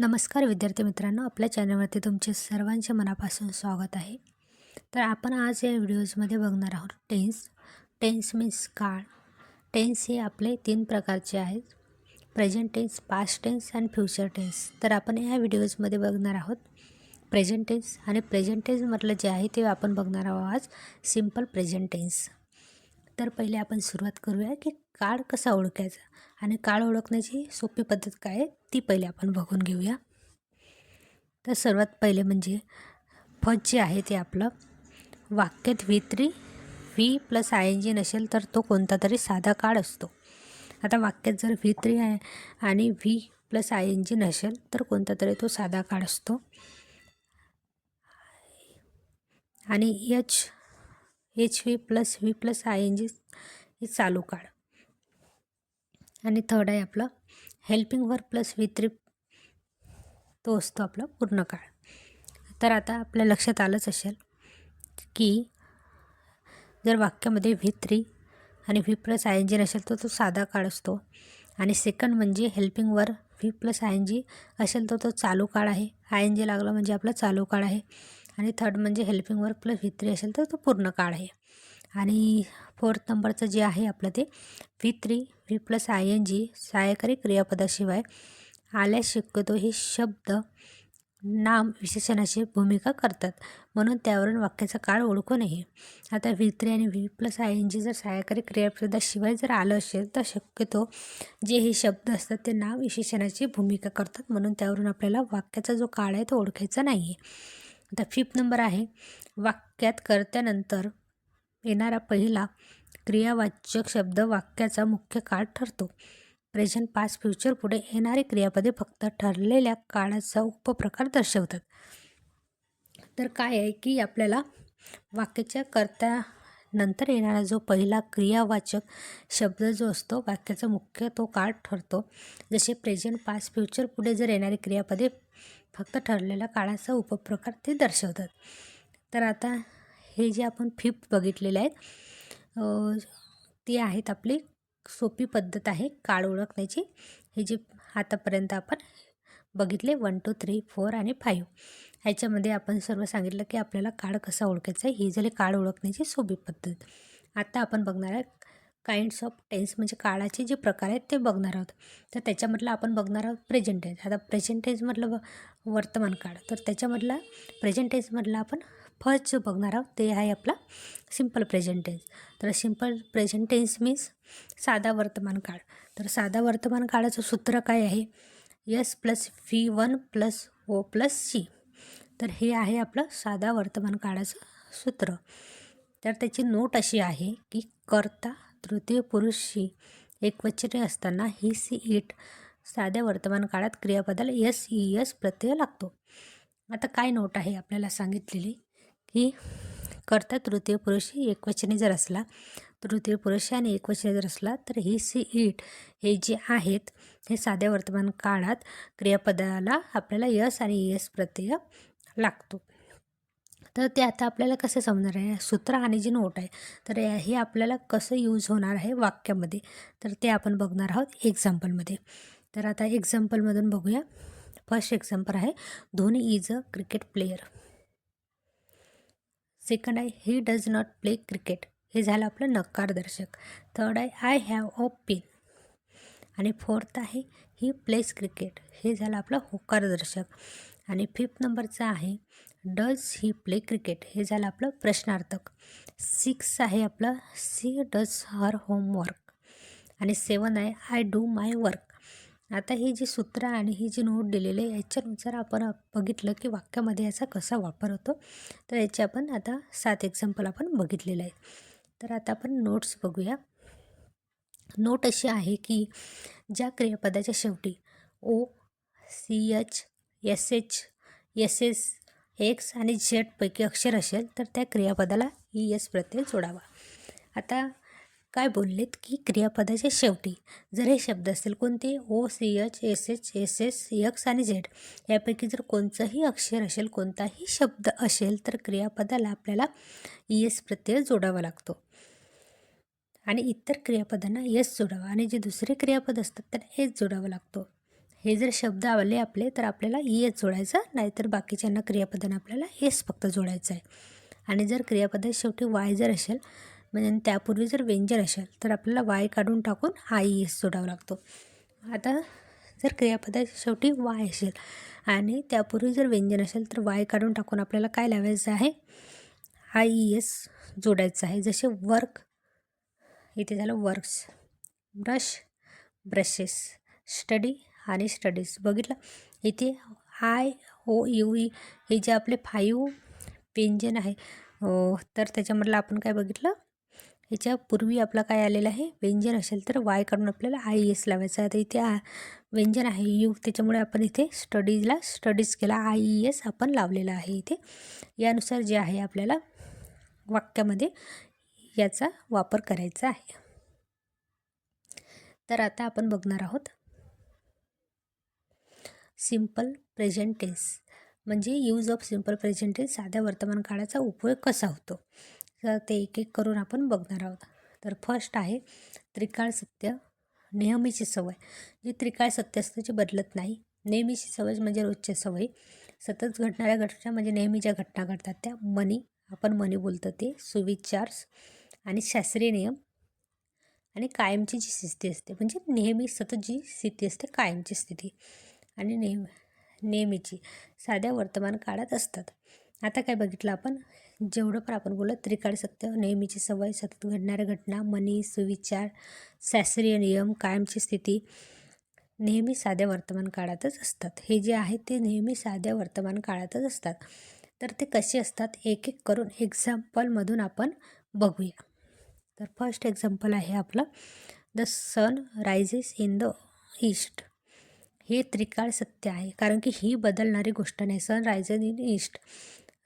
नमस्कार विद्यार्थी मित्रांनो आपल्या चॅनलवरती तुमचे सर्वांचे मनापासून स्वागत आहे. तर आपण आज या व्हिडिओजमध्ये बघणार आहोत टेन्स. टेन्स मीन्स काळ. टेन्स हे आपले तीन प्रकारचे आहेत. प्रेझेंट टेन्स पास्ट टेन्स आणि फ्युचर टेन्स. तर आपण या व्हिडिओजमध्ये बघणार आहोत प्रेझेंट टेन्स. आणि प्रेझेंट टेन्स म्हटलं जे आहे ते आपण बघणार आहोत आज सिंपल प्रेझेंट टेन्स. तर पहिले आपण सुरुवात करूया की काळ कसा ओळखायचा आणि काळ ओळखण्याची सोपी पद्धत काय आहे ती पहिले आपण बघून घेऊया. तर सर्वात पहिले म्हणजे फज जे आहे ते आपलं वाक्यात V three V plus I N G नसेल तर तो कोणता तरी साधा काळ असतो. आता वाक्यात जर व्ही थ्री आहे आणि V plus I N G नसेल तर कोणता तरी तो साधा काळ असतो. आणि H H V plus V plus I N G हे चालू काळ. आणि थर्ड आहे आपलं. Helping verb plus V three तो असतो आपला पूर्ण काळ. तर आता आपल्या लक्षात आलंच असेल की जर वाक्यामध्ये व्ही थ्री आणि V plus I N G नसेल तर तो साधा काळ असतो. आणि सेकंड म्हणजे helping verb V plus I N G असेल तर तो चालू काळ आहे. आय एन जी लागला म्हणजे आपला चालू काळ आहे. आणि थर्ड म्हणजे helping verb plus V three असेल तर तो पूर्ण काळ आहे. आणि फोर्थ नंबरचं जे आहे आपलं ते V three V plus I N G सहाय्यकारी क्रियापदाशिवाय आल्यास शक्यतो हे शब्द नाम विशेषणाची भूमिका करतात. म्हणून त्यावरून वाक्याचा काळ ओळखू नये. आता व्ही थ्री आणि V plus I N G जर सहाय्यकारी क्रियापदाशिवाय जर आलं असेल तर शक्यतो जे हे शब्द असतात ते नाम विशेषणाची भूमिका करतात. म्हणून त्यावरून आपल्याला वाक्याचा जो काळ आहे तो ओळखायचा नाही आहे आता फिफ्थ नंबर आहे. वाक्यात कर्त्यानंतर येणारा पहिला क्रियावाचक शब्द वाक्याचा मुख्य काळ ठरतो. प्रेझेंट पास फ्युचर पुढे येणारी क्रियापदे फक्त ठरलेल्या काळाचा उपप्रकार दर्शवतात. तर काय आहे की आपल्याला वाक्याच्या कर्त्यानंतर येणारा जो पहिला क्रियावाचक शब्द जो असतो वाक्याचा मुख्य तो काळ ठरतो. जसे प्रेझेंट पास फ्युचर पुढे जर येणारी क्रियापदे फक्त ठरलेल्या काळाचा उपप्रकार ते दर्शवतात. तर आता हे जे आपण फिफ्थ बघितलेले आहेत ती आहेत आपली सोपी पद्धत आहे काळ ओळखण्याची. हे जे आतापर्यंत आपण बघितले वन टू थ्री फोर आणि फाईव्ह ह्याच्यामध्ये आपण सर्व सांगितलं की आपल्याला काळ कसा ओळखायचा आहे ही झाली काळ ओळखण्याची सोपी पद्धत. आता आपण बघणार आहे काइंड्स ऑफ टेन्स म्हणजे काळाचे जे प्रकार आहेत ते बघणार आहोत. तर त्याच्यामधलं आपण बघणार आहोत प्रेझेंट टेन्स आता प्रेझेंट टेन्समधलं वर्तमान काळ. तर त्याच्यामधला प्रेझेंट टेन्समधला आपण फर्स्ट जो बघणार आहोत ते आहे आपला सिंपल प्रेझेंट टेन्स तर सिंपल प्रेझेंट टेन्स मीन्स साधा वर्तमान काळ. तर साधा वर्तमान काळाचं सूत्र काय आहे? S plus V one plus O plus C तर हे आहे आपलं साधा वर्तमान काळाचं सूत्र. तर त्याची नोट अशी आहे की कर्ता तृतीय पुरुषशी एकवचने असताना ही सी इट साध्या वर्तमान काळात क्रियापदाला यस ई यस प्रत्यय लागतो. आता काय नोट आहे आपल्याला सांगितलेली? की कर्ता तृतीय पुरुष एकवचने जर असला तृतीय पुरुष आणि एकवचने जर असला तर ही सी इट हे जे आहेत हे साध्या वर्तमान काळात क्रियापदाला आपल्याला यस आणि यस प्रत्यय लागतो. तर ते आता आपल्याला कसं समजणार आहे? सूत्र आणि जी नोट आहे तर हे आपल्याला कसं यूज होणार आहे वाक्यामध्ये? तर ते आपण बघणार आहोत एक्झाम्पलमध्ये तर आता एक्झाम्पलमधून बघूया. फर्स्ट एक्झाम्पल आहे Dhoni is a cricket player second आहे he does not play cricket हे झालं आपलं नकारदर्शक. थर्ड आहे आय हॅव अ पिन आणि फोर्थ आहे ही प्लेस क्रिकेट हे झालं आपलं होकारदर्शक. आणि फिफ्थ नंबरचं आहे डज ही प्ले क्रिकेट हे झालं आपलं प्रश्नार्थक. सिक्स आहे आपलं सी डज हर होमवर्क आणि सेवन आहे आय डू माय वर्क आता ही जी सूत्र आणि ही जी नोट दिलेली आहे याच्यानुसार आपण बघितलं की वाक्यामध्ये याचा कसा वापर होतो. तर याचे आपण आता सात एक्झाम्पल आपण बघितलेलं आहे. तर आता आपण नोट्स बघूया. नोट अशी आहे की ज्या क्रियापदाच्या शेवटी O C H S H S S X आणि झेडपैकी अक्षर असेल तर त्या क्रियापदाला e, ई एस प्रत्यय जोडावा. आता काय बोललेत की क्रियापदाच्या शेवटी? जर हे शब्द असतील कोणते? O C H S H S S X आणि झेड यापैकी जर कोणतंही अक्षर असेल कोणताही शब्द असेल तर क्रियापदाला आपल्याला ई एस प्रत्यय जोडावा लागतो. आणि इतर क्रियापदांना एस जोडावा. आणि जे दुसरे क्रियापद असतात त्यांना एस जोडावा लागतो. हे जर शब्द आले आपले तर आपल्याला ई एस जोडायचा नाहीतर बाकीच्यांना क्रियापदांना आपल्याला एस फक्त जोडायचं आहे. आणि जर क्रियापदा शेवटी वाय जर असेल म्हणजे त्यापूर्वी जर व्यंजन असेल तर आपल्याला वाय काढून टाकून आय एस जोडावा लागतो. आता जर क्रियापदा शेवटी वाय असेल आणि त्यापूर्वी जर व्यंजन असेल तर वाय काढून टाकून आपल्याला काय लावायचं आहे? आय ई एस जोडायचं आहे. जसे वर्क इथे झालं वर्क्स ब्रश ब्रशेस स्टडी आणि स्टडीज बघितलं? इथे आय ओ यू ई हे जे आपले फाईव्ह व्यंजन आहे तर त्याच्यामधलं आपण काय बघितलं? ह्याच्यापूर्वी आपलं काय आलेलं आहे? व्यंजन असेल तर वाय काढून आपल्याला आय एस लावायचं आहे. आता इथे आ व्यंजन आहे. यू त्याच्यामुळे आपण इथे स्टडीजला स्टडीज केला. आय ई एस आपण लावलेला आहे इथे. यानुसार जे आहे आपल्याला वाक्यामध्ये याचा वापर करायचा आहे. तर आता आपण बघणार आहोत. सिंपल प्रेझेंटेन्स म्हणजे use of simple present tense साध्या वर्तमान काळाचा उपयोग कसा होतो? तर ते एक एक करून आपण बघणार आहोत. तर फर्स्ट आहे त्रिकाळ सत्य. नेहमीची सवय. जी त्रिकाळ सत्य असतं जे बदलत नाही. नेहमीची सवय म्हणजे रोजच्या सवयी. सतत घडणाऱ्या घटना म्हणजे नेहमी ज्या घटना घडतात त्या मनी आपण मनी बोलतो ते सुविचार्स आणि शास्त्रीय नियम आणि कायमची जी स्थिती असते. म्हणजे नेहमी सतत जी स्थिती असते कायमची स्थिती आणि नेहमी नेहमीची साध्या वर्तमान काळात असतात. आता काय बघितलं आपण? जेवढं पण आपण बोलत त्रिकाळ सत्य नेहमीची सवय सतत घडणाऱ्या घटना मनी सुविचार शास्त्रीय नियम कायमची स्थिती नेहमी साध्या वर्तमान काळातच असतात. हे जे आहे ते नेहमी साध्या वर्तमान काळातच असतात. तर ते कसे असतात? एक एक करून एक्झाम्पलमधून आपण बघूया. तर फर्स्ट एक्झाम्पल आहे आपलं. The sun rises in the east हे त्रिकाळ सत्य आहे. कारण की ही बदलणारी गोष्ट नाही. Sun rises in east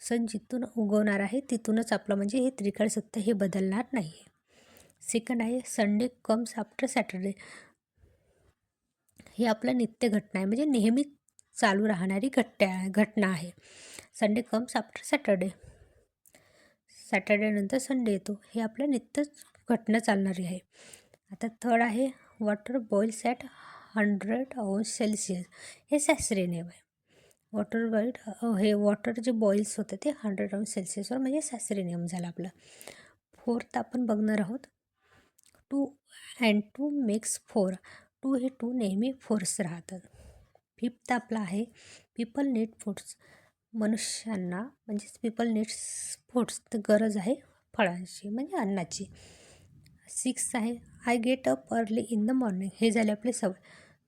sun जिथून उगवणार आहे तिथूनच आपलं म्हणजे हे त्रिकाळ सत्य हे बदलणार नाही सेकंड आहे संडे कम्स आफ्टर सॅटर्डे. ही आपलं नित्य घटना आहे म्हणजे नेहमी चालू राहणारी घट्ट्या घटना आहे. Sunday comes after Saturday. सॅटर्डेनंतर Sunday येतो हे आपलं नित्य घटना चालणारी आहे. आता थर्ड आहे वॉटर बॉईल्स ॲट हंड्रेड अंश सेल्सिअस. हे सॅसरे नेम आहे. वॉटर बॉईल हे वॉटर जे बॉईल्स होतं ते हंड्रेड अंश सेल्सिअसवर म्हणजे शास्त्रीय नियम झाला फोर्थ आपण बघणार आहोत. Two and two makes four. Two हे टू नेहमी फोर्स राहतात. फिफ्थ आपला आहे पीपल नीड फूड्स. मनुष्यांना म्हणजेच पीपल नीड्स फूड्स तर गरज आहे फळांची म्हणजे अन्नाची. सिक्स आहे I get up early in the morning. हे झाले आपले सवय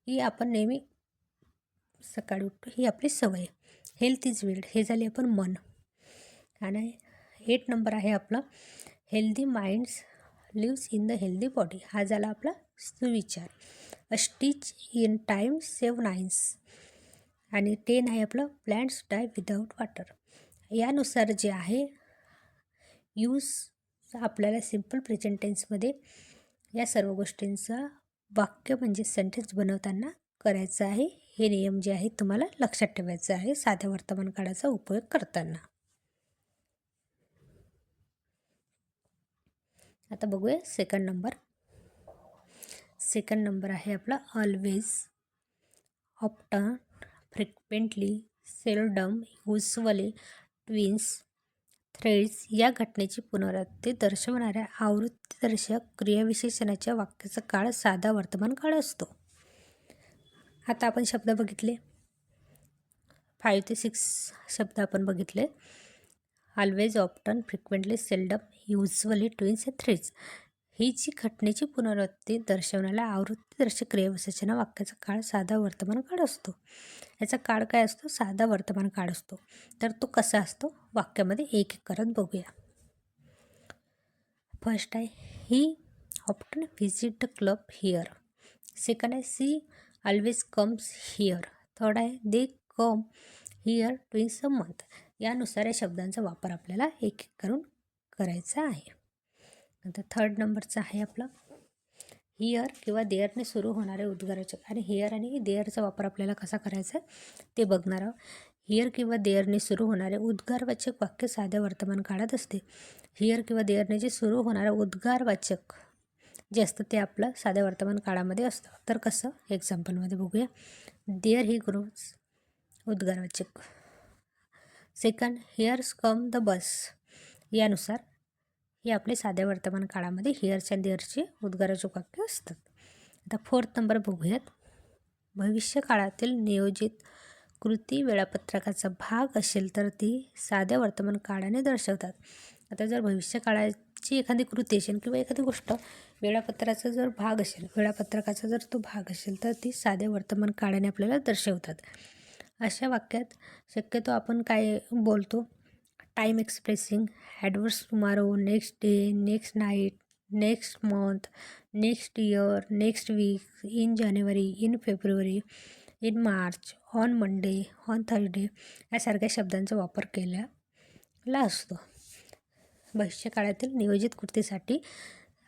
की आपण नेहमी सकाळी उठतो ही आपली सवय हेल्थ इज वेल्ड हे झाले आपण मन. आणि एट नंबर आहे आपला. Healthy minds lives in the healthy body हा झाला आपला सुविचार. A stitch in time save nines आणि टेन आहे आपलं प्लॅन्ट्स डाय विदाऊट वॉटर यानुसार जे आहे यूज आपल्याला सिंपल प्रेझेंटेन्समध्ये या सर्व गोष्टींचा वाक्य म्हणजे सेंटेन्स बनवताना करायचं आहे. हे नियम जे आहेत तुम्हाला लक्षात ठेवायचं आहे साध्या वर्तमान काळाचा उपयोग करताना. आता बघूया सेकंड नंबर सेकंड नंबर आहे आपला always often frequently seldom usually twice thrice या घटनेची पुनरावृत्ती दर्शवणाऱ्या आवृत्तीदर्शक क्रियाविशेषणाच्या वाक्याचा काळ साधा वर्तमान काळ असतो. आता आपण शब्द बघितले. फाईव्ह ते सिक्स शब्द आपण बघितले. Always often frequently seldom usually twice thrice ही जी घटनेची पुनरावृत्ती दर्शवण्याला आवृत्तीदर्शक क्रियाविशेषणा वाक्याचा काळ साधा वर्तमान काळ असतो. याचा काळ काय असतो? साधा वर्तमान काळ असतो. तर तो कसा असतो? वाक्यामध्ये एक एक करत बघूया. फर्स्ट आहे he often visit the club here second आहे she always comes here third आहे they come here twice some month यानुसार या शब्दांचा वापर आपल्याला एक एक करून करायचा आहे. नंतर थर्ड नंबरचं आहे आपलं. हिअर किंवा देअरने सुरू होणारे उद्गाराचे आणि हिअर आणि देअरचा वापर आपल्याला कसा करायचा आहे ते बघणार आहोत. हिअर किंवा देअरने सुरू होणारे उद्गारवाचक वाक्य साध्या वर्तमान काळात असते. हिअर किंवा देअरने जे सुरू होणारे उद्गारवाचक जे असतं ते आपलं साध्या वर्तमान काळामध्ये असतं. तर कसं? एक्झाम्पलमध्ये बघूया. There he goes उद्गारवाचक second here's come the bus यानुसार हे आपले साध्या वर्तमान काळामध्ये हिअर्स अँड देअरचे उद्गारवाचक वाक्य असतात. आता फोर्थ नंबर बघूयात. भविष्यकाळातील नियोजित कृती वेळापत्रकाचा भाग असेल तर ती साध्या वर्तमान काळाने दर्शवतात. आता जर भविष्यकाळाची एखादी कृती असेल किंवा एखादी गोष्ट वेळापत्राचा जर भाग असेल वेळापत्रकाचा जर तो भाग असेल तर ती साध्या वर्तमान काळाने आपल्याला दर्शवतात. अशा वाक्यात शक्यतो आपण काय बोलतो? Time expressing adverbs tomorrow next day next night next month next year next week in January in February in March on Monday on Thursday यासारख्या शब्दांचा वापर केलेला असतो. भविष्यकाळातील नियोजित कृतीसाठी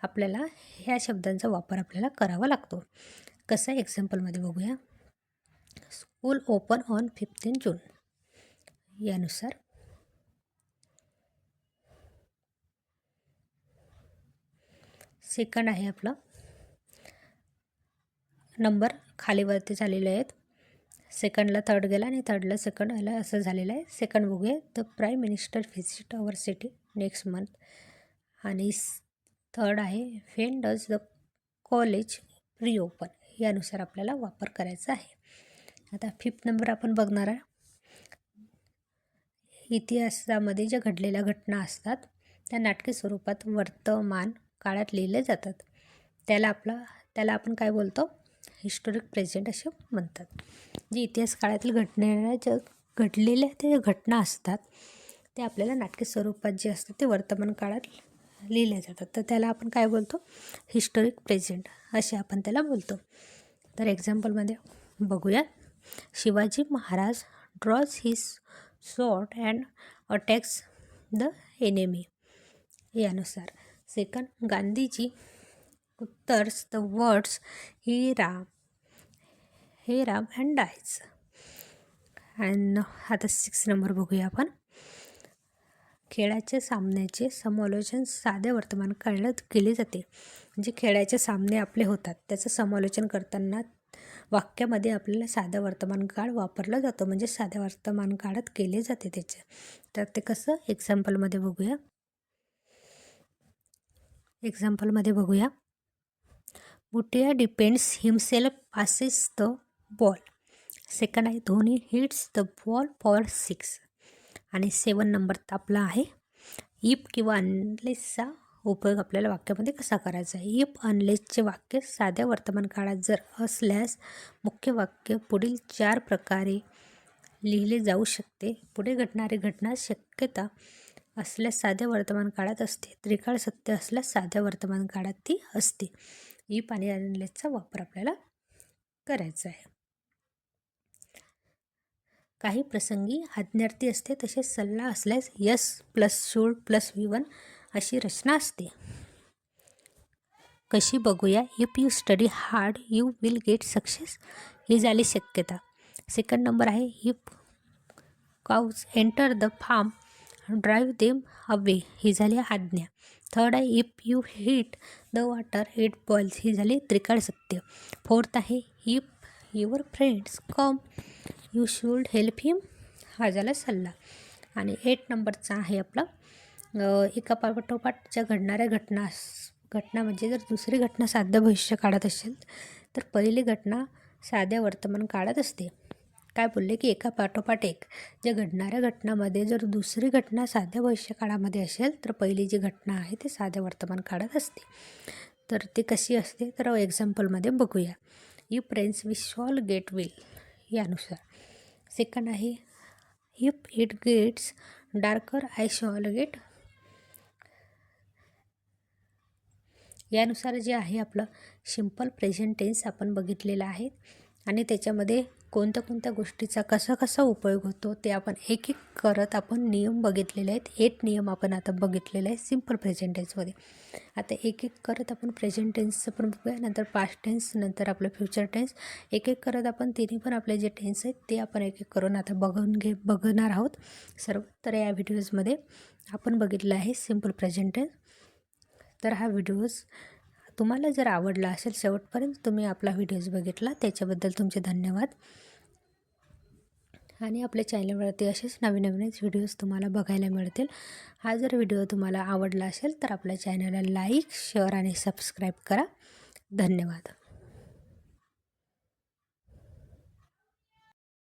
आपल्याला ह्या शब्दांचा वापर आपल्याला करावा लागतो. कसं एक्झाम्पलमध्ये बघूया. School open on fifteen June यानुसार सेकंड आहे आपलं. नंबर खालीवरती झालेले आहेत. सेकंडला थर्ड गेला आणि थर्डला सेकंड आला असं झालेलं आहे. सेकंड बघूया. The prime minister visit our city next month आणि थर्ड आहे. When does the college reopen यानुसार आपल्याला वापर करायचा आहे. आता फिफ्थ नंबर आपण बघणार आहे इतिहासामध्ये ज्या घडलेल्या घटना असतात त्या नाटकी स्वरूपात वर्तमान काळात लिहिले जातात. त्याला आपला त्याला आपण काय बोलतो? हिस्टोरिक प्रेझेंट असे म्हणतात. जे इतिहास काळातील घटनेला ज्या घडलेल्या त्या घटना असतात ते आपल्याला नाटकी स्वरूपात जे असतात ते वर्तमान काळात लिहिल्या जातात. तर त्याला आपण काय बोलतो? हिस्टोरिक प्रेझेंट असे आपण त्याला बोलतो. तर एक्झाम्पलमध्ये बघूया. Shivaji Maharaj draws his sword and attacks the enemy यानुसार. Second Gandhiji utters the words ही राम हे राम अँड डायज अँड आता सिक्स नंबर बघूया आपण. खेळाच्या सामन्याचे समालोचन साध्या वर्तमान काळात केले जाते. म्हणजे खेळाचे सामने आपले होतात. त्याचं समालोचन करताना वाक्यामध्ये आपल्याला साध्या वर्तमान काळ वापरला जातो. म्हणजे साध्या वर्तमान काळात केले जाते त्याचे. तर ते कसं? एक्झाम्पलमध्ये बघूया. एक्झाम्पलमध्ये बघूया. Bhutia depends himself passes the ball. Second आहे Dhoni. Hits the ball for six. आणि सेवन नंबर आपला आहे. इप किंवा अनलेसचा उपयोग आपल्याला वाक्यामध्ये कसा करायचा आहे? इप अनलेसचे वाक्य साध्या वर्तमान काळात जर असल्यास मुख्य वाक्य पुढील चार प्रकारे लिहिले जाऊ शकते. पुढे घडणारी घटना शक्यता असल्यास साध्या वर्तमान काळात असते. त्रिकाळ सत्य असल्यास साध्या वर्तमान काळात ती असते. इप आणि अनलेसचा वापर आपल्याला करायचा आहे. काही प्रसंगी आज्ञार्थी असते तसेच सल्ला असल्यास S plus should plus V one अशी रचना असते. कशी बघूया if you study hard you will get success ही झाली शक्यता. सेकंड नंबर आहे if cows enter the farm drive them away ही झाली आज्ञा. थर्ड आहे if you heat the water it boils ही झाली त्रिकाळ सत्य. फोर्थ आहे if your friends come you should help him हा झाला सल्ला. आणि एट नंबरचा आहे आपला. एका पाठोपाठ ज्या घडणाऱ्या घटना घटना म्हणजे जर दुसरी घटना साध्य भविष्य काळात असेल तर पहिली घटना साध्या वर्तमान काळात असते. काय बोलले की एका पाठोपाठ एक. ज्या घडणाऱ्या घटनामध्ये जर दुसरी घटना साध्या भविष्य काळामध्ये असेल तर पहिली जी घटना आहे ती साध्या वर्तमान काळात असते. तर ती कशी असते? तर एक्झाम्पलमध्ये बघूया. You prayers we shall get well यानुसार. सेकंड आहे. If it gets darker I shall get. यानुसार जे आहे आपलं सिंपल प्रेझेंट टेन्स आपण बघितलेलं आहे. आणि त्याच्यामध्ये कोणत्या कोणत्या गोष्टीचा कसा कसा उपयोग होतो ते आपण एक एक करत आपण नियम बघितलेले आहेत. एट नियम आपण आता बघितलेले आहे सिंपल प्रेझेंट टेन्समध्ये आता एक एक करत आपण प्रेझेंट टेन्सचं पण बघूया नंतर पास्ट टेन्स नंतर आपलं फ्युचर टेन्स एक एक करत आपण तिन्ही पण आपले जे टेन्स आहेत ते आपण एक एक करून आता बघून घे बघणार आहोत. सर्व तर या व्हिडिओजमध्ये आपण बघितलं आहे सिंपल प्रेझेंट टेन्स तर हा व्हिडिओज तुम्हाला जर आवडला असेल शेवटपर्यंत तुम्ही आपला व्हिडिओज बघितला त्याच्याबद्दल तुमचे धन्यवाद. आणि आपल्या चॅनलवरती असेच नवीन नवीनच व्हिडिओज तुम्हाला बघायला मिळतील. हा जर व्हिडिओ तुम्हाला आवडला असेल तर आपल्या चॅनलला लाईक शेअर आणि सबस्क्राईब करा. धन्यवाद.